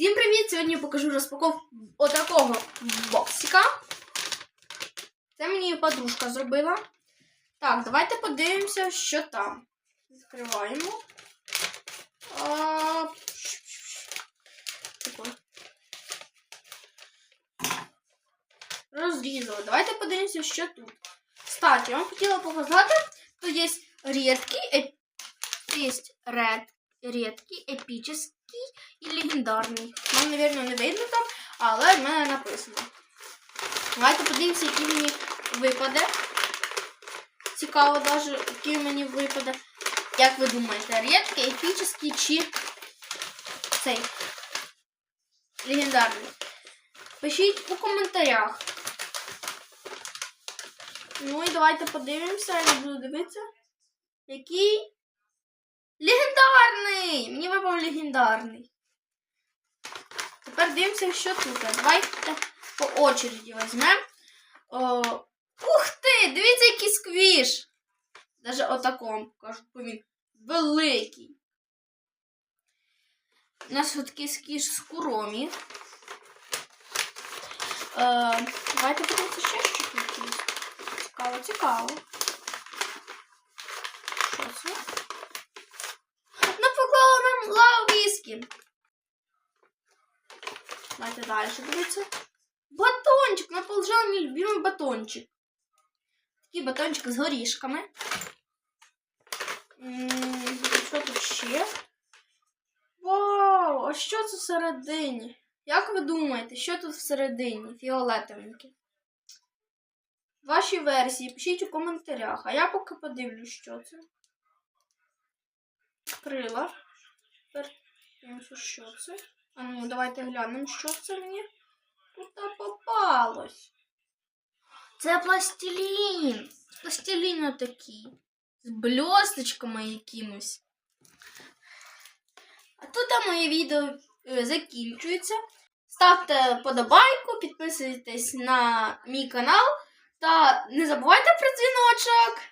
Всім привіт! Сьогодні я покажу розпаковку отакого боксика. Це мені подружка зробила. Так, давайте подивимося, що там. Відкриваємо. А. Розрізали. Давайте подивимося, що тут. Кстати, я вам хотіла показати, тут є рідкий, еп... є ред... рідкий, епічний і легендарний. Вам, мабуть, не видно там, але в мене написано. Давайте подивимося, який мені випаде. Цікаво даже, який мені випаде. Як ви думаєте, рідкий, епічний чи цей легендарний? Пишіть у коментарях. Ну і давайте подивимося, я буду дивитися. Який легендарний! Мені випав легендарний. Тепер дивимося, що тут. Давайте по очереді візьмемо. Ух ти! Дивіться, який сквіш! Даже отаком, кажуть, бо він великий. У нас такий скіш з куромі. Е, давайте подивимося ще що тут є. Цікаво, цікаво. Що це? Напоклала нам лавіски. Давайте далі дивіться. Батончик! Нам положила мій любимий батончик. Такий батончик з горішками. Що тут ще? Вау! А що це всередині? Як ви думаєте, що тут всередині? Фіолетовеньке. Ваші версії пишіть у коментарях, а я поки подивлюсь, що це. Крила. Тепер що це. А ну, давайте глянемо, що це мені тут попалось. Це пластилін. Пластилін отакий. З блісточками якимось. А тут моє відео е, закінчується. Ставте подобайку, підписуйтесь на мій канал та не забувайте про дзвіночок.